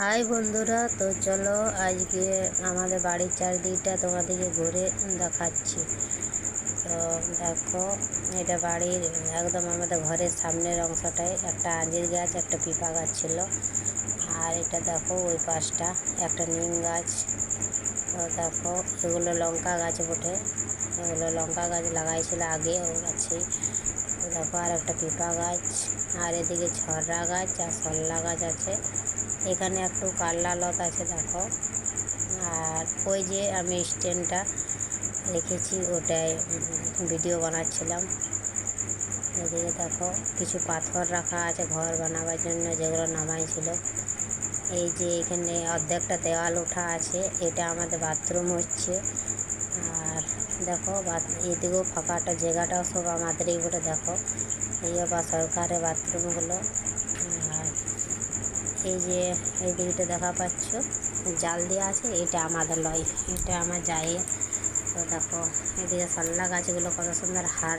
High বন্ধুরা, তো চলো আজকে আমাদের বাড়ির চারদিকটা তোমাদেরকে ঘুরে দেখাচ্ছি। তো দেখো, এটা বাড়ির একদম আমাদের ঘরের সামনের অংশটায় একটা আঞ্জির গাছ, একটা পিপা গাছ ছিল। আর এটা দেখো, ওই পাশটা একটা নিম গাছ। তো দেখো, এগুলো লঙ্কা গাছ বটে। এগুলো লঙ্কা গাছ লাগাইছিল আগে ও গাছেই। তো দেখো আর একটা পিপা গাছ, আর এদিকে ছড়া গাছ আর সল্লা গাছ আছে। এখানে একটু কাল্লা লত আছে, দেখো। আর ওই যে আমি স্ট্যান্ডটা রেখেছি ওটাই ভিডিও বানাচ্ছিলাম। এদিকে দেখো, কিছু পাথর রাখা আছে ঘর বানাবার জন্য, যেগুলো নামাইছিল এই যে এখানে অর্ধেকটা দেওয়াল ওঠা আছে, এটা আমাদের বাথরুম হচ্ছে। দেখো এদিকেও ফাঁকাটা জায়গাটাও সব আমাদের বলে দেখো। এই বা সরকারের বাথরুমগুলো আর এই যে এই দিকটা দেখা পাচ্ছ, জাল দেওয়া আছে, এটা আমাদের লয় এটা আমার যাই তো দেখো, এদিকে সল্লা গাছগুলো কত সুন্দর হার